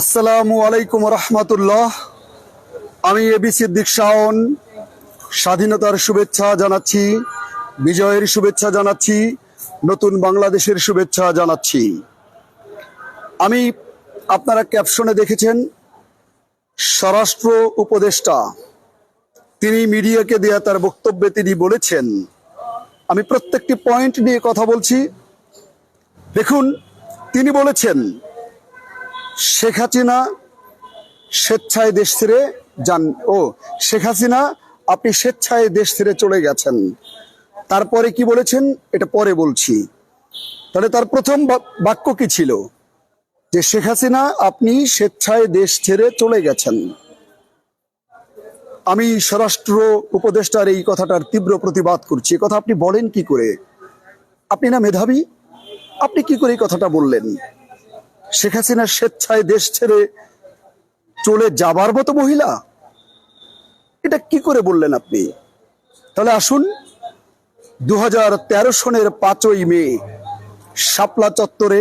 আসসালামু আলাইকুম রহমতুল্লাহ। আমি এবি সিদ্দিক শাওন। স্বাধীনতার শুভেচ্ছা জানাচ্ছি, বিজয়ের শুভেচ্ছা জানাচ্ছি, নতুন বাংলাদেশের শুভেচ্ছা জানাচ্ছি। আমি আপনারা ক্যাপশনে দেখেছেন, স্বরাষ্ট্র উপদেষ্টা, তিনি মিডিয়াকে দেয়া তার বক্তব্যে তিনি বলেছেন, আমি প্রত্যেকটি পয়েন্ট নিয়ে কথা বলছি। দেখুন, তিনি বলেছেন শেখ হাসিনা স্বেচ্ছায় দেশ ছেড়ে যান। ও, শেখ হাসিনা, আপনি স্বেচ্ছায় দেশ ছেড়ে চলে গেছেন। তারপরে কি বলেছেন? এটা পরে বলছি। তাহলে তার প্রথম বাক্য কি ছিল? যে শেখ হাসিনা, আপনি স্বেচ্ছায় দেশ ছেড়ে চলে গেছেন। আমি স্বরাষ্ট্র উপদেষ্টার এই কথাটার তীব্র প্রতিবাদ করছি। কথা আপনি বলেন কি করে? আপনি না মেধাবী? আপনি কি করে এই কথাটা বললেন? শেখ হাসিনা স্বেচ্ছায় দেশ ছেড়ে চলে যাবার মতো মহিলা? এটা কি করে বললেন আপনি? তাহলে আসুন দু তেরো সনের পাঁচই মে, শাপলা চত্বরে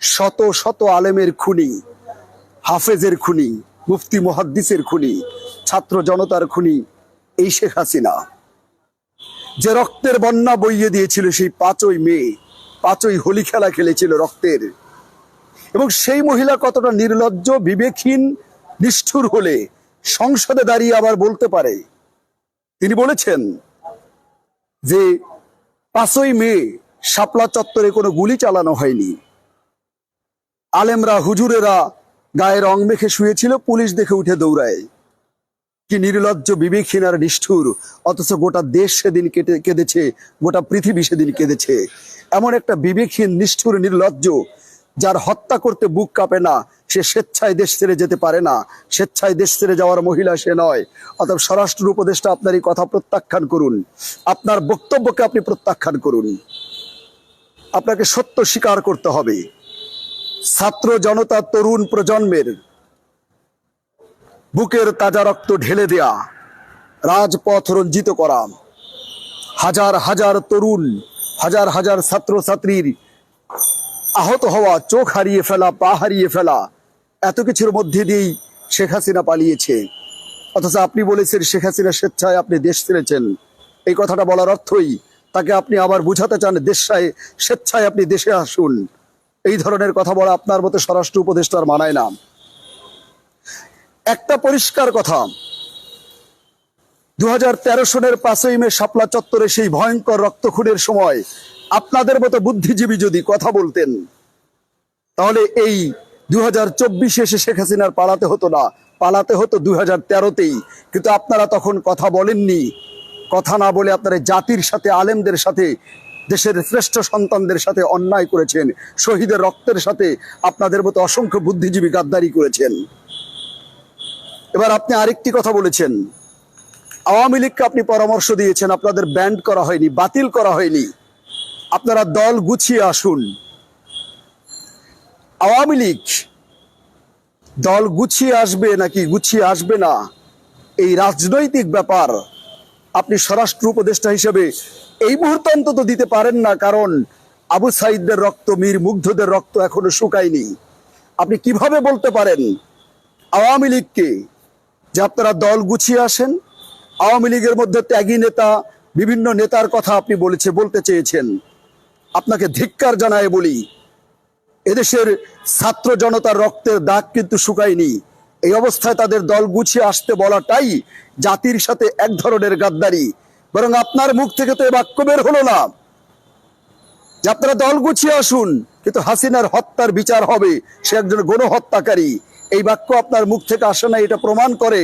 শত শত আলেমের খুনি, হাফেজের খুনি, মুফতি মুহাদ্দিসের খুনি, ছাত্র জনতার খুনি এই শেখ হাসিনা। যে রক্তের বন্যা বইয়ে দিয়েছিল সেই পাঁচই মে, পাঁচই হোলি খেলা খেলেছিল রক্তের। এবং সেই মহিলা কতটা নির্লজ্জ, বিবেকহীন, নিষ্ঠুর হলে সংসদে দাঁড়িয়ে আবার বলতে পারে। তিনি বলেছেন যে, পাঁচই মে শাপলা চত্বরে কোনো গুলি চালানো হয়নি। আলেমরা, হুজুরেরা গায়ে রং মেখে শুয়েছিল, পুলিশ দেখে উঠে দৌড়ায়। কি নির্লজ্জ, বিবেকহীন আর নিষ্ঠুর, অথচ গোটা দেশ সেদিন কেটে, কেঁদেছে, গোটা পৃথিবী সেদিন কেঁদেছে। এমন একটা বিবেকহীন, নিষ্ঠুর, নির্লজ্জ যার হত্যা করতে বুক কাঁপে না, সে স্বেচ্ছায় দেশ ছেড়ে যেতে পারে না। স্বেচ্ছায় দেশ ছেড়ে যাওয়ার মহিলা সে নয়। অতএব স্বরাষ্ট্র উপদেষ্টা আপনার এই কথা প্রত্যাখ্যান করুন। আপনার বক্তব্যকে আপনি প্রত্যাখ্যান করুন। আপনাকে সত্য স্বীকার করতে হবে। ছাত্র জনতা তরুণ প্রজন্মের বুকের তাজা রক্ত ঢেলে দেয়া, রাজপথ রঞ্জিত করা। হাজার হাজার তরুণ, হাজার হাজার ছাত্র ছাত্রীর আহত হওয়া, চোখ হারিয়ে ফেলা, পা হারিয়ে ফেলা, এত কিছুর মধ্যে দিয়েই শেখ হাসিনা পালিয়েছে। অথচ আপনি বলেছেন, শেখ হাসিনা স্বেচ্ছায় আপনি দেশ ছেড়েছেন। এই কথাটা বলার অর্থই তাকে আপনি আবার বুঝাতে চান দেশায় স্বেচ্ছায় আপনি দেশে আসুন। এই ধরনের কথা বলা আপনার মতো স্বরাষ্ট্র উপদেষ্টার মানায় না। একটা পরিষ্কার কথা। দু হাজার তেরো সনের পাঁচই মে শাপলা চত্বরে সেই ভয়ঙ্কর রক্তক্ষুণের সময় আপনাদের মতো বুদ্ধিজীবী যদি কথা বলতেন, তাহলে এই দু হাজার চব্বিশে এসে শেখ হাসিনার পালাতে হতো না। পালাতে হতো দু হাজার তেরোতেই। কিন্তু আপনারা তখন কথা বলেননি। কথা না বলে আপনারা জাতির সাথে, আলেমদের সাথে, দেশের শ্রেষ্ঠ সন্তানদের সাথে অন্যায় করেছেন। শহীদের রক্তের সাথে আপনাদের মতো অসংখ্য বুদ্ধিজীবী গাদ্দারি করেছেন। এবার আপনি আরেকটি কথা বলেছেন। আওয়ামী লীগকে আপনি পরামর্শ দিয়েছেন, আপনাদের ব্যান্ড করা হয়নি, বাতিল করা হয়নি। আপনারা দল গুছিয়ে আসুন। আওয়ামী লীগ, দল গুছিয়ে আসবে নাকি গুছিয়ে আসবে না? এই রাজনৈতিক ব্যাপার আপনি স্বরাষ্ট্র উপদেষ্টা হিসেবে এই মুহূর্তে অন্তত দিতে পারেন না, কারণ আবু সাইদদের রক্ত, মীর মুগ্ধদের রক্ত এখনও শুকায়নি। আপনি কীভাবে বলতে পারেন আওয়ামী লীগকে যে আপনারা দল গুছিয়ে আসেন? আওয়ামী লীগের মধ্যে ত্যাগী নেতা, বিভিন্ন নেতার কথা আপনি বলেছে, বলতে চেয়েছেন। আপনাকে ধিক্কার জানায় বলি, এদেশের ছাত্র জনতার রক্তের দাগ কিন্তু শুকায়নি। এই অবস্থায় তাদের দল গুছিয়ে আসতে বলাটাই জাতির সাথে এক ধরনের গাদ্দারি। বরং আপনার মুখ থেকে তো এ বাক্য বের হলো না। যে আপনারা দল গুছিয়ে আসুন, কিন্তু হাসিনার হত্যার বিচার হবে, সে একজন গণহত্যাকারী। এই বাক্য আপনার মুখ থেকে আসে না এটা প্রমাণ করে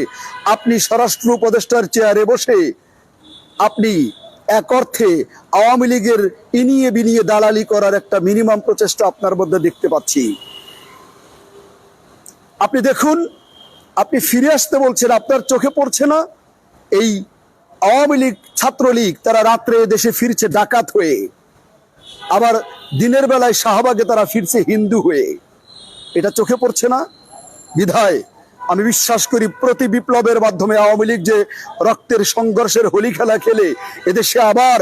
আপনি স্বরাষ্ট্র উপদেষ্টার চেয়ারে বসে আপনি এক অর্থে আওয়ামী লীগের ইনিয়ে বিনিয়ে দালালি করার একটা মিনিমাম প্রচেষ্টা আপনার মধ্যে দেখতে পাচ্ছি। আপনি দেখুন, আপনি ফিরে আসতে বলছেন, আপনার চোখে পড়ছে না? এই আওয়ামী লীগ ছাত্রলীগ, তারা রাত্রে দেশে ফিরছে ডাকাত হয়ে। আবার দিনের বেলায় শাহবাগে তারা ফিরছে হিন্দু হয়ে। এটা চোখে পড়ছে না? বিধায় আমি বিশ্বাস করি প্রতি বিপ্লবের মাধ্যমে আওয়ামী লীগ যে রক্তের সংঘর্ষের হোলি খেলা খেলে এদেশে আবার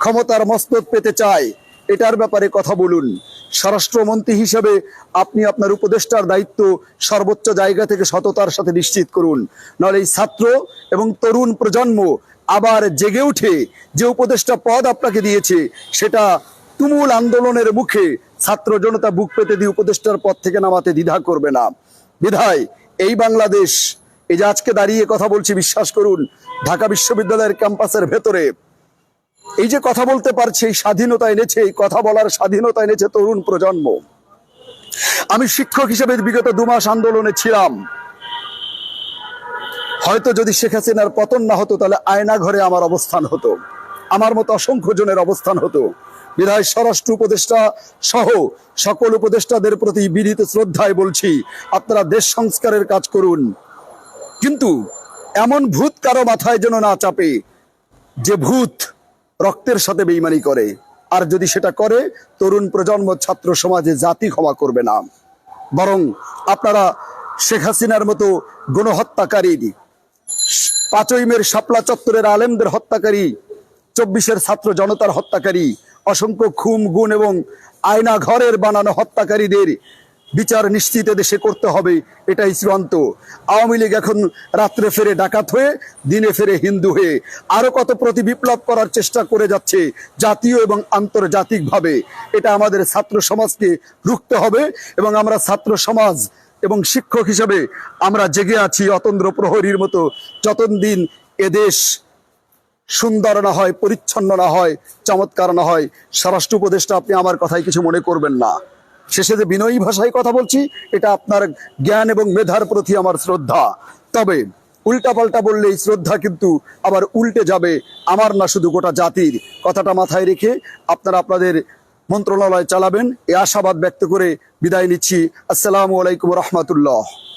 ক্ষমতার মস্তক পেতে চায়, এটার ব্যাপারে কথা বলুন। স্বরাষ্ট্রমন্ত্রী হিসেবে আপনি আপনার উপদেষ্টার দায়িত্ব সর্বোচ্চ জায়গা থেকে সততার সাথে নিশ্চিত করুন। নাহলে এই ছাত্র এবং তরুণ প্রজন্ম আবার জেগে উঠে যে উপদেষ্টা পদ আপনাকে দিয়েছে, সেটা তুমুল আন্দোলনের মুখে ছাত্র জনতা বুক পেতে দিয়ে উপদেষ্টার পদ থেকে নামাতে দ্বিধা করবে না। বিধায় এই বাংলাদেশ, এই যে আজকে দাঁড়িয়ে কথা বলছি, বিশ্বাস করুন, ঢাকা বিশ্ববিদ্যালয়ের ক্যাম্পাসের ভেতরে। এই যে কথা বলতে পারছে, এই স্বাধীনতা এনেছে, এই কথা বলার স্বাধীনতা এনেছে তরুণ প্রজন্ম। আমি শিক্ষক হিসেবে বিগত দু মাস আন্দোলনে ছিলাম। হয়তো যদি শেখ হাসিনার পতন না হতো, তাহলে আয়না ঘরে আমার অবস্থান হতো। আমার মতো অসংখ্য জনের অবস্থান হতো। বিধায় স্বরাষ্ট্র উপদেষ্টা সহ সকল উপদেষ্টাদের প্রতি বিনীত শ্রদ্ধায় বলছি, আপনারা দেশ সংস্কারের কাজ করুন। কিন্তু এমন ভূত কারও মাথায় যেন না চাপে, যে ভূত রক্তের সাথে বেইমানি করে। আর যদি সেটা করে, তরুণ প্রজন্ম ছাত্র সমাজে জাতি ক্ষমা করবে না। বরং আপনারা শেখ হাসিনার মতো গণহত্যাকারী, পাঁচই মের শাপলা চত্বরের আলেমদের হত্যাকারী, চব্বিশের ছাত্র জনতার হত্যাকারী অসংখ্য খুম গুণ এবং আয়না ঘরের বানানো হত্যাকারীদের বিচার নিশ্চিত দেশে করতে হবে, এটাই চূড়ান্ত। আওয়ামী লীগ এখন রাত্রে ফেরে ডাকাত হয়ে, দিনে ফেরে হিন্দু হয়ে। আরও কত প্রতি বিপ্লব করার চেষ্টা করে যাচ্ছে জাতীয় এবং আন্তর্জাতিকভাবে, এটা আমাদের ছাত্র সমাজকে রুখতে হবে এবং আমরা ছাত্র সমাজ এবং শিক্ষক হিসাবে আমরা জেগে আছি অতন্দ্র প্রহরীর মতো, যতদিন এদেশ সুন্দর না হয়, পরিচ্ছন্ন না হয়, চমৎকার না হয়, স্বরাষ্ট্র উপদেষ্টা আপনি আমার কথায় কিছু মনে করবেন না। শেষে যে বিনয়ী ভাষায় কথা বলছি, এটা আপনার জ্ঞান এবং মেধার প্রতি আমার শ্রদ্ধা। তবে উল্টাপাল্টা বললে এই শ্রদ্ধা কিন্তু আবার উল্টে যাবে, আমার না শুধু গোটা জাতির। কথাটা মাথায় রেখে আপনারা আপনাদের মন্ত্রণালয় চালাবেন, এ আশাবাদ ব্যক্ত করে বিদায় নিচ্ছি। আসসালামু আলাইকুম রহমতুল্লাহ।